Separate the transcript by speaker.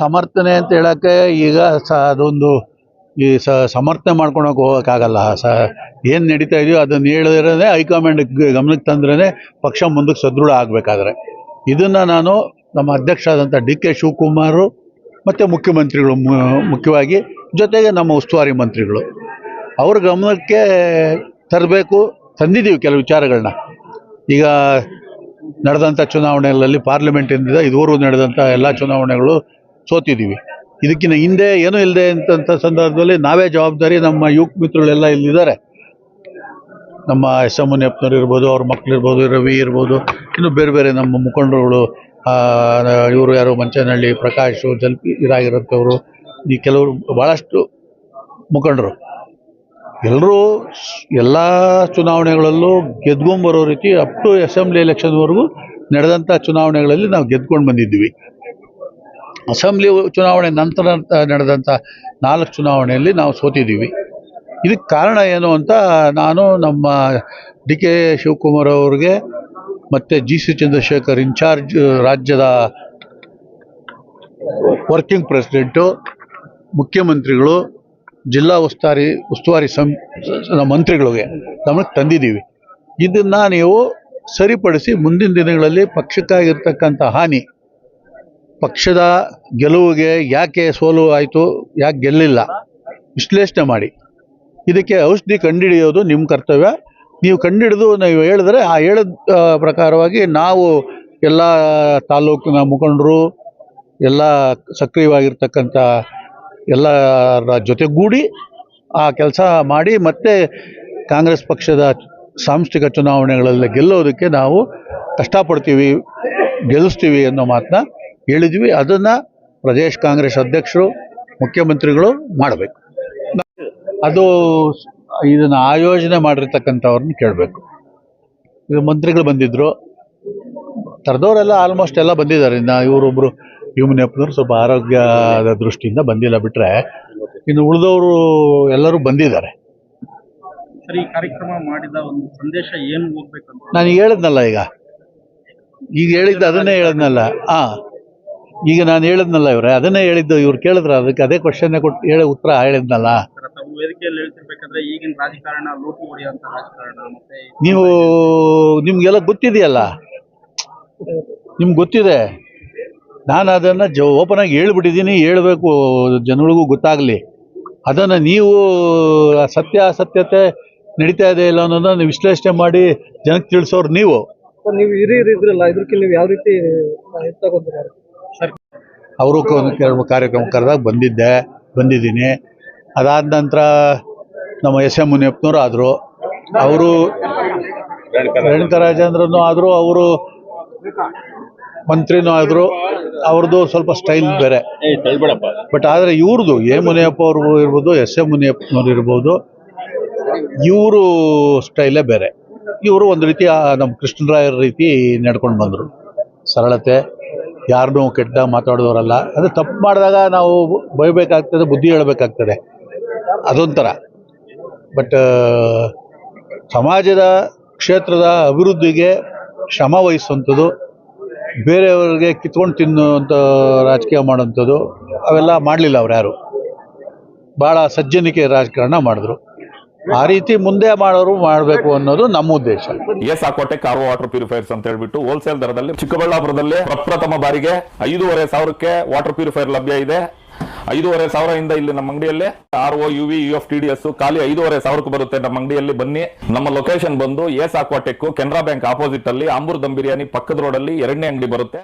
Speaker 1: ಸಮರ್ಥನೆ ಅಂತ ಹೇಳಕ್ಕೆ ಈಗ ಸ, ಅದೊಂದು ಈ ಸ, ಸಮರ್ಥನೆ ಮಾಡ್ಕೊಳಕ್ ಹೋಗೋಕ್ಕಾಗಲ್ಲ. ಸ, ಏನು ನಡೀತಾ ಇದೆಯೋ ಅದನ್ನ ಹೇಳಿದ್ರೆ ಹೈಕಮಾಂಡ್ ಗಮನಕ್ಕೆ ತಂದ್ರೇ ಪಕ್ಷ ಮುಂದಕ್ಕೆ ಸದೃಢ ಆಗಬೇಕಾದ್ರೆ. ಇದನ್ನ ನಾನು ನಮ್ಮ ಅಧ್ಯಕ್ಷ ಆದಂಥ ಡಿ ಕೆ ಶಿವಕುಮಾರ್ ಮತ್ತು ಮುಖ್ಯಮಂತ್ರಿಗಳು ಮುಖ್ಯವಾಗಿ ಜೊತೆಗೆ ನಮ್ಮ ಉಸ್ತುವಾರಿ ಮಂತ್ರಿಗಳು. ಅವ್ರ ಗಮನಕ್ಕೆ ತರಬೇಕು, ತಂದಿದ್ದೀವಿ ಕೆಲವು ವಿಚಾರಗಳನ್ನ ಈಗ ನಡೆದಂಥ ಚುನಾವಣೆಗಳಲ್ಲಿ ಪಾರ್ಲಿಮೆಂಟಿಂದ ಇದುವರೆಗೂ ನಡೆದಂಥ ಎಲ್ಲ ಚುನಾವಣೆಗಳು ಸೋತಿದ್ದೀವಿ. ಇದಕ್ಕಿಂತ ಹಿಂದೆ ಏನೂ ಇಲ್ಲದೆ ಅಂತ ಸಂದರ್ಭದಲ್ಲಿ ನಾವೇ ಜವಾಬ್ದಾರಿ ನಮ್ಮ ಯುವಕ ಮಿತ್ರಗಳೆಲ್ಲ ಇಲ್ಲಿದ್ದಾರೆ. ನಮ್ಮ ಎಸ್ ಎಂ ಮುನಿಯಪ್ಪನವ್ರು ಇರ್ಬೋದು, ಅವ್ರ ಮಕ್ಳು ಇರ್ಬೋದು, ರವಿ ಇರ್ಬೋದು, ಇನ್ನು ಬೇರೆ ಬೇರೆ ನಮ್ಮ ಮುಖಂಡರುಗಳು ಇವರು ಯಾರು ಮಂಚನಹಳ್ಳಿ, ಪ್ರಕಾಶು, ಜಲ್ಪಿ ಇದಾಗಿರೋಂಥವ್ರು ಈ ಕೆಲವರು ಭಾಳಷ್ಟು ಮುಖಂಡರು. ಎಲ್ಲರೂ ಎಲ್ಲ ಚುನಾವಣೆಗಳಲ್ಲೂ ಗೆದ್ಕೊಂಬರೋ ರೀತಿ ಅಪ್ ಟು ಅಸೆಂಬ್ಲಿ ಎಲೆಕ್ಷನ್ವರೆಗೂ ನಡೆದಂಥ ಚುನಾವಣೆಗಳಲ್ಲಿ ನಾವು ಗೆದ್ಕೊಂಡು ಬಂದಿದ್ವಿ ಅಸೆಂಬ್ಲಿ ಚುನಾವಣೆ ನಂತರ ನಡೆದಂಥ ನಾಲ್ಕು ಚುನಾವಣೆಯಲ್ಲಿ ನಾವು ಸೋತಿದ್ದೀವಿ. ಇದಕ್ಕೆ ಕಾರಣ ಏನು ಅಂತ ನಾನು ನಮ್ಮ ಡಿ ಕೆ ಶಿವಕುಮಾರ್ ಅವ್ರಿಗೆ ಮತ್ತು ಜಿ ಸಿ ಚಂದ್ರಶೇಖರ್ ಇನ್ಚಾರ್ಜ್, ರಾಜ್ಯದ ವರ್ಕಿಂಗ್ ಪ್ರೆಸಿಡೆಂಟು, ಮುಖ್ಯಮಂತ್ರಿಗಳು, ಜಿಲ್ಲಾ ಉಸ್ತುವಾರಿ ಉಸ್ತುವಾರಿ ಸಂ ಮಂತ್ರಿಗಳಿಗೆ ಗಮನಕ್ಕೆ ತಂದಿದ್ದೀವಿ. ಇದನ್ನು ನೀವು ಸರಿಪಡಿಸಿ ಮುಂದಿನ ದಿನಗಳಲ್ಲಿ ಪಕ್ಷಕ್ಕಾಗಿರ್ತಕ್ಕಂಥ ಹಾನಿ ಪಕ್ಷದ ಗೆಲುವಿಗೆ ಯಾಕೆ ಸೋಲು ಆಯಿತು, ಯಾಕೆ ಗೆಲ್ಲಿಲ್ಲ, ವಿಶ್ಲೇಷಣೆ ಮಾಡಿ. ಇದಕ್ಕೆ ಔಷಧಿ ಕಂಡುಹಿಡಿಯೋದು ನಿಮ್ಮ ಕರ್ತವ್ಯ. ನೀವು ಕಂಡುಹಿಡಿದು ನೀವು ಹೇಳಿದ್ರೆ ಆ ಹೇಳಿದ ಪ್ರಕಾರವಾಗಿ ನಾವು ಎಲ್ಲ ತಾಲೂಕಿನ ಮುಖಂಡರು, ಎಲ್ಲ ಸಕ್ರಿಯವಾಗಿರ್ತಕ್ಕಂಥ ಎಲ್ಲರ ಜೊತೆಗೂಡಿ ಆ ಕೆಲಸ ಮಾಡಿ ಮತ್ತೆ ಕಾಂಗ್ರೆಸ್ ಪಕ್ಷದ ಸಾಂಸ್ಥಿಕ ಚುನಾವಣೆಗಳಲ್ಲಿ ಗೆಲ್ಲೋದಕ್ಕೆ ನಾವು ಕಷ್ಟಪಡ್ತೀವಿ, ಗೆಲ್ಲಿಸ್ತೀವಿ ಅನ್ನೋ ಮಾತನ್ನ ಹೇಳಿದ್ವಿ. ಅದನ್ನು ಪ್ರದೇಶ್ ಕಾಂಗ್ರೆಸ್ ಅಧ್ಯಕ್ಷರು ಮುಖ್ಯಮಂತ್ರಿಗಳು ಮಾಡಬೇಕು. ಅದು ಇದನ್ನು ಆಯೋಜನೆ ಮಾಡಿರ್ತಕ್ಕಂಥವ್ರನ್ನ ಕೇಳಬೇಕು. ಇದು ಮಂತ್ರಿಗಳು ಬಂದಿದ್ದರು ತರದವರೆಲ್ಲ ಆಲ್ಮೋಸ್ಟ್ ಎಲ್ಲ ಬಂದಿದ್ದಾರೆ. ಇನ್ನು ಇವರೊಬ್ಬರು ಯಮುನಪ್ಪನವರು ಸ್ವಲ್ಪ ಆರೋಗ್ಯದ ದೃಷ್ಟಿಯಿಂದ ಬಂದಿಲ್ಲ ಬಿಟ್ಟರೆ ಇನ್ನು ಉಳಿದವರು ಎಲ್ಲರೂ ಬಂದಿದ್ದಾರೆ.
Speaker 2: ಸರಿ ಈ ಕಾರ್ಯಕ್ರಮ ಮಾಡಿದ ಒಂದು ಸಂದೇಶ ಏನು ಹೋಗ್ಬೇಕಂತ
Speaker 1: ನಾನು ಹೇಳಿದ್ನಲ್ಲ ಈಗ. ಈಗ ಹೇಳಿದ್ದು ಅದನ್ನೇ ಹೇಳಿದ್ನಲ್ಲ. ಹಾಂ ಈಗ ನಾನು ಹೇಳಿದ್ನಲ್ಲ ಇವ್ರೆ ಅದನ್ನೇ ಹೇಳಿದ್ದು ಇವ್ರು ಕೇಳಿದ್ರೆ ಅದಕ್ಕೆ ಅದೇ ಕ್ವಶನ್ನೇ ಕೊಟ್ಟು ಹೇಳಿ ಉತ್ತರ ಹೇಳಿದ್ನಲ್ಲ.
Speaker 2: ಸರ್ ತಾವು ವೇದಿಕೆಯಲ್ಲಿ ಹೇಳ್ತಿರ್ಬೇಕಾದ್ರೆ ಈಗಿನ ರಾಜಕಾರಣ ಲೂಟಿ ಹೊಡೆಯುವಂತ ರಾಜಕಾರಣ ಮತ್ತೆ
Speaker 1: ನೀವು ನಿಮಗೆಲ್ಲ ಗೊತ್ತಿದೆಯಲ್ಲ? ನಿಮ್ಗೆ ಗೊತ್ತಿದೆ? ನಾನು ಅದನ್ನು ಜ ಓಪನ್ ಆಗಿ ಹೇಳ್ಬಿಟ್ಟಿದ್ದೀನಿ ಹೇಳಬೇಕು ಜನಗಳಿಗೂ ಗೊತ್ತಾಗಲಿ. ಅದನ್ನು ನೀವು ಸತ್ಯ ಅಸತ್ಯತೆ ನಡೀತಾ ಇದೆ ಇಲ್ಲ ಅನ್ನೋದನ್ನ ವಿಶ್ಲೇಷಣೆ ಮಾಡಿ ಜನಕ್ಕೆ ತಿಳಿಸೋರು ನೀವು.
Speaker 3: ಸರ್ ನೀವು ಹಿರಿಯರು ಇದ್ರಲ್ಲ ಇದಕ್ಕೆ ನೀವು ಯಾವ ರೀತಿ ತಗೊಂಡಿದ್ದಾರೆ?
Speaker 1: ಅವರು ಕೆಲವು ಕಾರ್ಯಕ್ರಮ ಕರೆದಾಗ ಬಂದಿದ್ದೆ ಬಂದಿದ್ದೀನಿ. ಅದಾದ ನಂತರ ನಮ್ಮ ಎಸ್ ಎಂ ಮುನಿಯಪ್ಪನವರು ಆದರು. ಅವರು ರೇಣುಕರಾಜೇಂದ್ರನು ಆದರು ಅವರು ಮಂತ್ರಿನೂ ಆದರು. ಅವ್ರದ್ದು ಸ್ವಲ್ಪ ಸ್ಟೈಲ್ ಬೇರೆ. ಬಟ್ ಆದರೆ ಇವ್ರದ್ದು ಎ ಮುನಿಯಪ್ಪ ಅವ್ರಿಗೂ ಇರ್ಬೋದು ಎಸ್ ಎಂ ಮುನಿಯಪ್ಪನವ್ರು ಇರ್ಬೋದು ಇವರು ಸ್ಟೈಲೇ ಬೇರೆ. ಇವರು ಒಂದು ರೀತಿ ನಮ್ಮ ಕೃಷ್ಣರಾಯರ ರೀತಿ ನಡ್ಕೊಂಡು ಬಂದರು. ಸರಳತೆ. ಯಾರನ್ನೂ ಕೆಟ್ಟ ಮಾತಾಡೋರಲ್ಲ. ಅಂದರೆ ತಪ್ಪು ಮಾಡಿದಾಗ ನಾವು ಬೈಬೇಕಾಗ್ತದೆ, ಬುದ್ಧಿ ಹೇಳಬೇಕಾಗ್ತದೆ. ಅದೊಂಥರ. ಬಟ್ ಸಮಾಜದ ಕ್ಷೇತ್ರದ ಅಭಿವೃದ್ಧಿಗೆ ಶ್ರಮ ವಹಿಸುವಂಥದ್ದು, ಬೇರೆಯವರಿಗೆ ಕಿತ್ಕೊಂಡು ತಿನ್ನುವಂಥ ರಾಜಕೀಯ ಮಾಡೋಂಥದ್ದು ಅವೆಲ್ಲ ಮಾಡಲಿಲ್ಲ ಅವ್ರು ಯಾರು. ಭಾಳ ಸಜ್ಜನಿಕೆ ರಾಜಕಾರಣ ಮಾಡಿದ್ರು. ಆ ರೀತಿ ಮುಂದೆ ಮಾಡೋರು ಮಾಡಬೇಕು ಅನ್ನೋದು ನಮ್ಮ ಉದ್ದೇಶ.
Speaker 4: ಎಸ್ ಆಕೋಟೆ ಕಾರ್ ವಾಟರ್ ಪ್ಯೂರಿಫೈರ್ಸ್ ಅಂತ ಹೇಳ್ಬಿಟ್ಟು ಹೋಲ್ಸೇಲ್ ದರದಲ್ಲಿ ಚಿಕ್ಕಬಳ್ಳಾಪುರದಲ್ಲಿ ಪ್ರಪ್ರಥಮ ಬಾರಿಗೆ ಐದೂವರೆ ಸಾವಿರಕ್ಕೆ ವಾಟರ್ ಪ್ಯೂರಿಫೈರ್ ಲಭ್ಯ ಇದೆ. ಐದೂವರೆ ಸಾವಿರದಿಂದ ಇಲ್ಲಿ ನಮ್ಮ ಅಂಗಡಿಯಲ್ಲಿ R O U V U F T D S ಖಾಲಿ ಐದೂವರೆ ಸಾವಿರಕ್ಕೆ ಬರುತ್ತೆ ನಮ್ಮ ಅಂಗಡಿಯಲ್ಲಿ. ಬನ್ನಿ, ನಮ್ಮ ಲೊಕೇಶನ್ ಬಂದು S Aquatech Canara bank opposite ಅಲ್ಲಿ ಅಂಬೂರ್ ದಮ್ ಬಿರಿಯಾನಿ ಪಕ್ಕದ ರೋಡ್ ಅಲ್ಲಿ ಎರಡನೇ ಅಂಗಡಿ ಬರುತ್ತೆ.